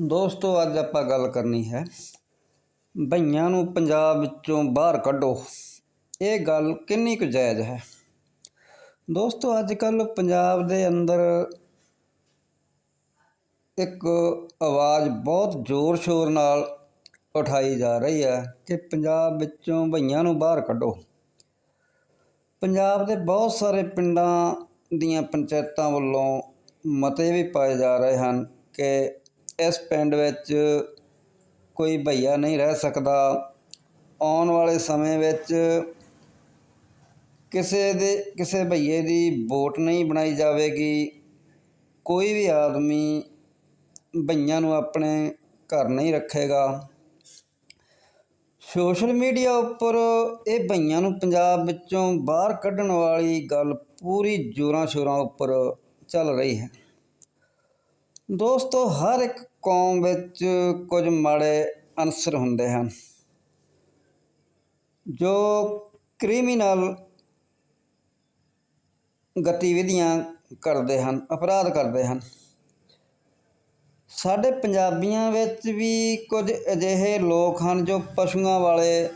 ਦੋਸਤੋ, ਅੱਜ ਆਪਾਂ ਗੱਲ ਕਰਨੀ ਹੈ ਭਈਆਂ ਨੂੰ ਪੰਜਾਬ ਵਿੱਚੋਂ ਬਾਹਰ ਕੱਢੋ। ਇਹ ਗੱਲ ਕਿੰਨੀ ਕੁ ਜਾਇਜ਼ ਹੈ? ਦੋਸਤੋ ਅੱਜ ਕੱਲ ਪੰਜਾਬ ਦੇ ਅੰਦਰ ਇੱਕ ਆਵਾਜ਼ ਬਹੁਤ ਜ਼ੋਰ ਸ਼ੋਰ ਨਾਲ ਉਠਾਈ ਜਾ ਰਹੀ ਹੈ ਕਿ ਪੰਜਾਬ ਵਿੱਚੋਂ ਭਈਆਂ ਨੂੰ ਬਾਹਰ ਕੱਢੋ। ਪੰਜਾਬ ਦੇ ਬਹੁਤ ਸਾਰੇ ਪਿੰਡਾਂ ਦੀਆਂ ਪੰਚਾਇਤਾਂ ਵੱਲੋਂ ਮਤੇ ਵੀ ਪਾਏ ਜਾ ਰਹੇ ਹਨ ਕਿ ਇਸ ਪਿੰਡ ਵਿੱਚ ਕੋਈ ਭਈਆ ਨਹੀਂ ਰਹਿ ਸਕਦਾ। ਆਉਣ ਵਾਲੇ ਸਮੇਂ ਵਿੱਚ ਕਿਸੇ ਦੇ, ਕਿਸੇ ਭਈਏ ਦੀ ਵੋਟ ਨਹੀਂ ਬਣਾਈ ਜਾਵੇਗੀ। ਕੋਈ ਵੀ ਆਦਮੀ ਭਈਆਂ ਨੂੰ ਆਪਣੇ ਘਰ ਨਹੀਂ ਰੱਖੇਗਾ। ਸੋਸ਼ਲ ਮੀਡੀਆ ਉੱਪਰ ਇਹ ਭਈਆਂ ਨੂੰ ਪੰਜਾਬ ਵਿੱਚੋਂ ਬਾਹਰ ਕੱਢਣ ਵਾਲੀ ਗੱਲ ਪੂਰੀ ਜ਼ੋਰਾਂ ਸ਼ੋਰਾਂ ਉੱਪਰ ਚੱਲ ਰਹੀ ਹੈ। ਦੋਸਤੋ, ਹਰ ਇੱਕ ਕੌਮ ਵਿੱਚ ਕੁਝ ਮਾੜੇ ਅਨਸਰ ਹੁੰਦੇ ਹਨ। ਜੋ ਕ੍ਰਿਮੀਨਲ ਗਤੀਵਿਧੀਆਂ ਕਰਦੇ ਹਨ, ਅਪਰਾਧ ਕਰਦੇ ਹਨ। ਸਾਡੇ ਪੰਜਾਬੀਆਂ ਵਿੱਚ ਵੀ ਕੁਝ ਅਜਿਹੇ ਲੋਕ ਹਨ ਜੋ ਪਸ਼ੂਆਂ ਵਾਲੇ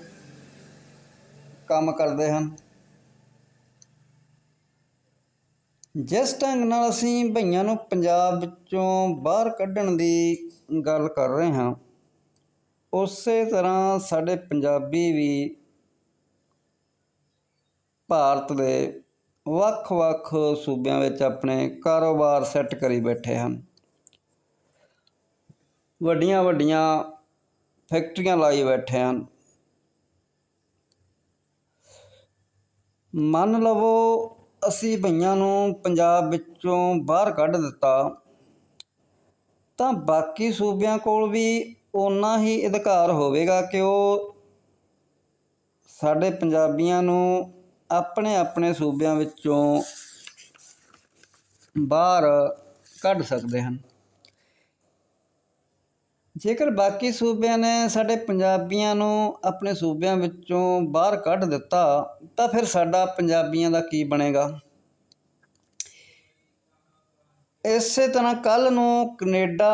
ਕੰਮ ਕਰਦੇ ਹਨ। ਜਿਸ ਢੰਗ ਨਾਲ ਅਸੀਂ ਭਈਆਂ ਨੂੰ ਪੰਜਾਬ ਵਿੱਚੋਂ ਬਾਹਰ ਕੱਢਣ ਦੀ ਗੱਲ ਕਰ ਰਹੇ ਹਾਂ, ਉਸੇ ਤਰ੍ਹਾਂ ਸਾਡੇ ਪੰਜਾਬੀ ਵੀ ਭਾਰਤ ਦੇ ਵੱਖ-ਵੱਖ ਸੂਬਿਆਂ ਵਿੱਚ ਆਪਣੇ ਕਾਰੋਬਾਰ ਸੈੱਟ ਕਰੀ ਬੈਠੇ ਹਨ। ਵੱਡੀਆਂ ਵੱਡੀਆਂ ਫੈਕਟਰੀਆਂ ਲਾਈ ਬੈਠੇ ਹਨ। ਮੰਨ ਲਵੋ ਅਸੀਂ ਭਈਆਂ ਨੂੰ ਪੰਜਾਬ ਵਿੱਚੋਂ ਬਾਹਰ ਕੱਢ ਦਿੱਤਾ, ਤਾਂ ਬਾਕੀ ਸੂਬਿਆਂ ਕੋਲ ਵੀ ਓਨਾ ਹੀ ਅਧਿਕਾਰ ਹੋਵੇਗਾ ਕਿ ਉਹ ਸਾਡੇ ਪੰਜਾਬੀਆਂ ਨੂੰ ਆਪਣੇ ਆਪਣੇ ਸੂਬਿਆਂ ਵਿੱਚੋਂ ਬਾਹਰ ਕੱਢ ਸਕਦੇ ਹਨ। ਜੇਕਰ ਬਾਕੀ ਸੂਬਿਆਂ ਨੇ ਸਾਡੇ ਪੰਜਾਬੀਆਂ ਨੂੰ ਆਪਣੇ ਸੂਬਿਆਂ ਵਿੱਚੋਂ ਬਾਹਰ ਕੱਢ ਦਿੱਤਾ, ਤਾਂ ਫਿਰ ਸਾਡਾ ਪੰਜਾਬੀਆਂ ਦਾ ਕੀ ਬਣੇਗਾ? ਇਸੇ ਤਰ੍ਹਾਂ ਕੱਲ ਨੂੰ ਕੈਨੇਡਾ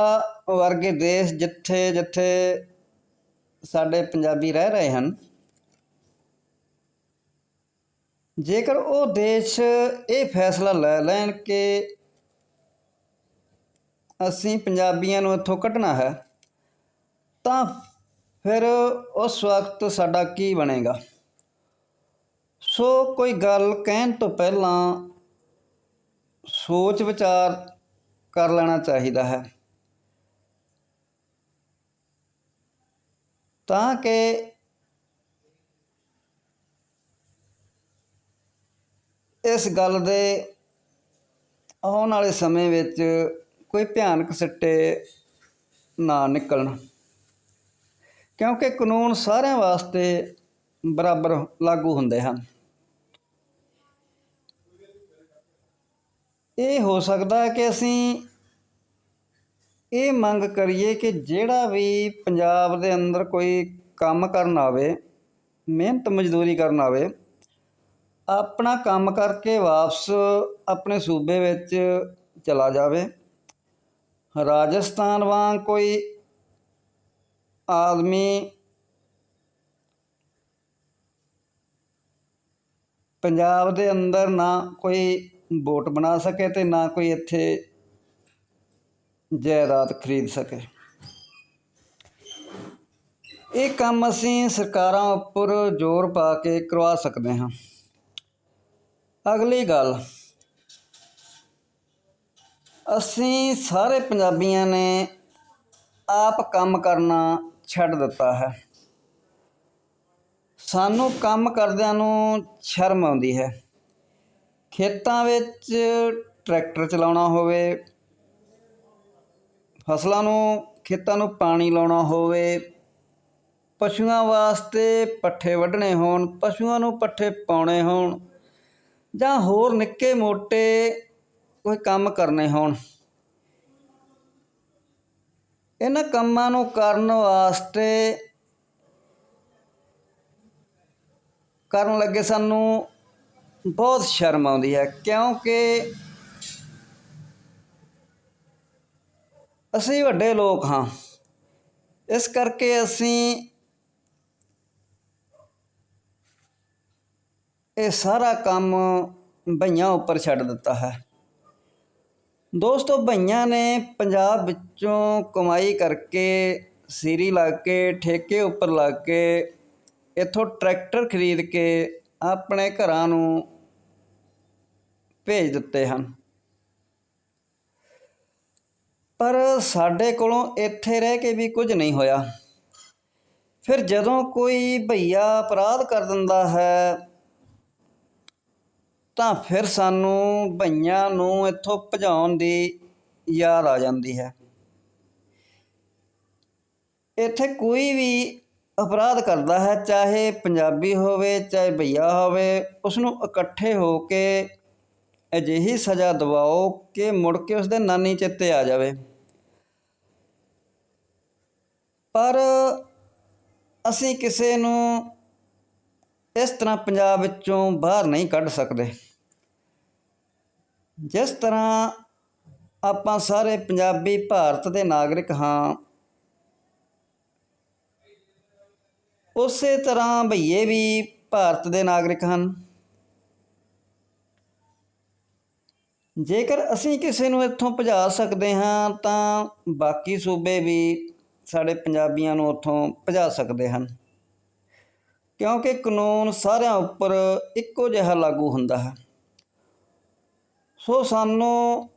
ਵਰਗੇ ਦੇਸ਼ ਜਿੱਥੇ ਜਿੱਥੇ ਸਾਡੇ ਪੰਜਾਬੀ ਰਹਿ ਰਹੇ ਹਨ, ਜੇਕਰ ਉਹ ਦੇਸ਼ ਇਹ ਫੈਸਲਾ ਲੈ ਲੈਣ ਕਿ ਅਸੀਂ ਪੰਜਾਬੀਆਂ ਨੂੰ ਇੱਥੋਂ ਕੱਢਣਾ ਹੈ ਤਾਂ ਫਿਰ ਉਸ ਵਕਤ ਸਾਡਾ ਕੀ ਬਣੇਗਾ? ਸੋ ਕੋਈ ਗੱਲ ਕਹਿਣ ਤੋਂ ਪਹਿਲਾਂ ਸੋਚ ਵਿਚਾਰ ਕਰ ਲੈਣਾ ਚਾਹੀਦਾ ਹੈ। ਤਾਂ ਕਿ ਇਸ ਗੱਲ ਦੇ ਆਉਣ ਵਾਲੇ ਸਮੇਂ ਵਿੱਚ ਕੋਈ ਭਿਆਨਕ ਸਿੱਟੇ ਨਾ ਨਿਕਲਣ। ਕਿਉਂਕਿ ਕਾਨੂੰਨ ਸਾਰਿਆਂ ਵਾਸਤੇ ਬਰਾਬਰ ਲਾਗੂ ਹੁੰਦੇ ਹਨ। ਇਹ ਹੋ ਸਕਦਾ ਹੈ ਕਿ ਅਸੀਂ ਇਹ ਮੰਗ ਕਰੀਏ ਕਿ ਜਿਹੜਾ ਵੀ ਪੰਜਾਬ ਦੇ ਅੰਦਰ ਕੋਈ ਕੰਮ ਕਰਨ ਆਵੇ, ਮਿਹਨਤ ਮਜ਼ਦੂਰੀ ਕਰਨ ਆਵੇ, ਆਪਣਾ ਕੰਮ ਕਰਕੇ ਵਾਪਸ ਆਪਣੇ ਸੂਬੇ ਵਿੱਚ ਚਲਾ ਜਾਵੇ। ਰਾਜਸਥਾਨ ਵਾਂਗ ਕੋਈ ਆਦਮੀ ਪੰਜਾਬ ਦੇ ਅੰਦਰ ਨਾ ਕੋਈ ਵੋਟ ਬਣਾ ਸਕੇ ਤੇ ਨਾ ਕੋਈ ਇੱਥੇ ਜਾਇਦਾਦ ਖਰੀਦ ਸਕੇ। ਇਹ ਕੰਮ ਅਸੀਂ ਸਰਕਾਰਾਂ ਉੱਪਰ ਜ਼ੋਰ ਪਾ ਕੇ ਕਰਵਾ ਸਕਦੇ ਹਾਂ। ਅਗਲੀ ਗੱਲ, ਅਸੀਂ ਸਾਰੇ ਪੰਜਾਬੀਆਂ ਨੇ ਆਪ ਕੰਮ ਕਰਨਾ ਛੱਡ ਦਿੱਤਾ ਹੈ। ਸਾਨੂੰ ਕੰਮ ਕਰਦਿਆਂ ਨੂੰ ਸ਼ਰਮ ਆਉਂਦੀ ਹੈ। ਖੇਤਾਂ ਵਿੱਚ ਟਰੈਕਟਰ ਚਲਾਉਣਾ ਹੋਵੇ, ਫਸਲਾਂ ਨੂੰ, ਖੇਤਾਂ ਨੂੰ ਪਾਣੀ ਲਾਉਣਾ ਹੋਵੇ, ਪਸ਼ੂਆਂ ਵਾਸਤੇ ਪੱਠੇ ਵੱਢਣੇ ਹੋਣ, ਪਸ਼ੂਆਂ ਨੂੰ ਪੱਠੇ ਪਾਉਣੇ ਹੋਣ ਜਾਂ ਹੋਰ ਨਿੱਕੇ ਮੋਟੇ ਕੋਈ ਕੰਮ ਕਰਨੇ ਹੋਣ। ਇਹਨਾਂ ਕੰਮਾਂ ਨੂੰ ਕਰਨ ਵਾਸਤੇ ਕਰਨ ਲੱਗੇ ਸਾਨੂੰ ਬਹੁਤ ਸ਼ਰਮ ਆਉਂਦੀ ਹੈ, ਕਿਉਂਕਿ ਅਸੀਂ ਵੱਡੇ ਲੋਕ ਹਾਂ। ਇਸ ਕਰਕੇ ਅਸੀਂ ਇਹ ਸਾਰਾ ਕੰਮ ਭਈਆਂ ਉੱਪਰ ਛੱਡ ਦਿੱਤਾ ਹੈ। ਦੋਸਤੋ, ਭਈਆਂ ਨੇ ਪੰਜਾਬ ਵਿੱਚੋਂ ਕਮਾਈ ਕਰਕੇ ਸੀਰੀ ਲਾ ਕੇ, ਠੇਕੇ ਉੱਪਰ ਲਾ ਕੇ, ਇੱਥੋਂ ਟਰੈਕਟਰ ਖਰੀਦ ਕੇ ਆਪਣੇ ਘਰਾਂ ਨੂੰ ਭੇਜ ਦਿੱਤੇ ਹਨ। ਪਰ ਸਾਡੇ ਕੋਲੋਂ ਇੱਥੇ ਰਹਿ ਕੇ ਵੀ ਕੁਝ ਨਹੀਂ ਹੋਇਆ। ਫਿਰ ਜਦੋਂ ਕੋਈ ਭਈਆ ਅਪਰਾਧ ਕਰ ਦਿੰਦਾ ਹੈ ਤਾਂ ਫਿਰ ਸਾਨੂੰ ਭਈਆਂ ਨੂੰ ਇੱਥੋਂ ਭਜਾਉਣ ਦੀ ਯਾਦ ਆ ਜਾਂਦੀ ਹੈ। ਇੱਥੇ ਕੋਈ ਵੀ ਅਪਰਾਧ ਕਰਦਾ ਹੈ, ਚਾਹੇ ਪੰਜਾਬੀ ਹੋਵੇ, ਚਾਹੇ ਭਈਆ ਹੋਵੇ ਉਸ ਨੂੰ ਇਕੱਠੇ ਹੋ ਕੇ ਅਜਿਹੀ ਸਜ਼ਾ ਦਿਵਾਓ ਕਿ ਮੁੜ ਕੇ ਉਸ ਦੇ ਨਾਨੀ ਚਿੱਤੇ ਆ ਜਾਵੇ। ਪਰ ਅਸੀਂ ਕਿਸੇ ਨੂੰ ਇਸ ਤਰ੍ਹਾਂ ਪੰਜਾਬ ਵਿੱਚੋਂ ਬਾਹਰ ਨਹੀਂ ਕੱਢ ਸਕਦੇ। ਜਿਸ ਤਰ੍ਹਾਂ ਆਪਾਂ ਸਾਰੇ ਪੰਜਾਬੀ ਭਾਰਤ ਦੇ ਨਾਗਰਿਕ ਹਾਂ, ਉਸੇ ਤਰ੍ਹਾਂ ਭਈਏ ਵੀ ਭਾਰਤ ਦੇ ਨਾਗਰਿਕ ਹਨ। ਜੇਕਰ ਅਸੀਂ ਕਿਸੇ ਨੂੰ ਇੱਥੋਂ ਭਜਾ ਸਕਦੇ ਹਾਂ, ਤਾਂ ਬਾਕੀ ਸੂਬੇ ਵੀ ਸਾਡੇ ਪੰਜਾਬੀਆਂ ਨੂੰ ਉੱਥੋਂ ਭਜਾ ਸਕਦੇ ਹਨ। ਕਿਉਂਕਿ ਕਾਨੂੰਨ ਸਾਰਿਆਂ ਉੱਪਰ ਇੱਕੋ ਜਿਹਾ ਲਾਗੂ ਹੁੰਦਾ ਹੈ। ਸੋ ਸਾਨੂੰ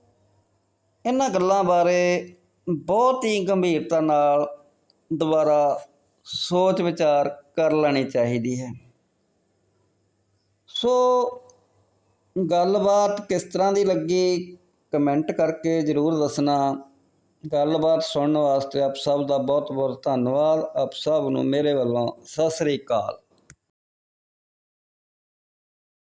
ਇਹਨਾਂ ਗੱਲਾਂ ਬਾਰੇ ਬਹੁਤ ਹੀ ਗੰਭੀਰਤਾ ਨਾਲ ਦੁਬਾਰਾ ਸੋਚ ਵਿਚਾਰ ਕਰ ਲੈਣੀ ਚਾਹੀਦੀ ਹੈ। ਸੋ ਗੱਲਬਾਤ ਕਿਸ ਤਰ੍ਹਾਂ ਦੀ ਲੱਗੀ ਕਮੈਂਟ ਕਰਕੇ ਜ਼ਰੂਰ ਦੱਸਣਾ। ਗੱਲਬਾਤ ਸੁਣਨ ਵਾਸਤੇ ਆਪ ਸਭ ਦਾ ਬਹੁਤ ਬਹੁਤ ਧੰਨਵਾਦ। ਆਪ ਸਭ ਨੂੰ ਮੇਰੇ ਵੱਲੋਂ ਸਤਿ ਸ੍ਰੀ ਅਕਾਲ।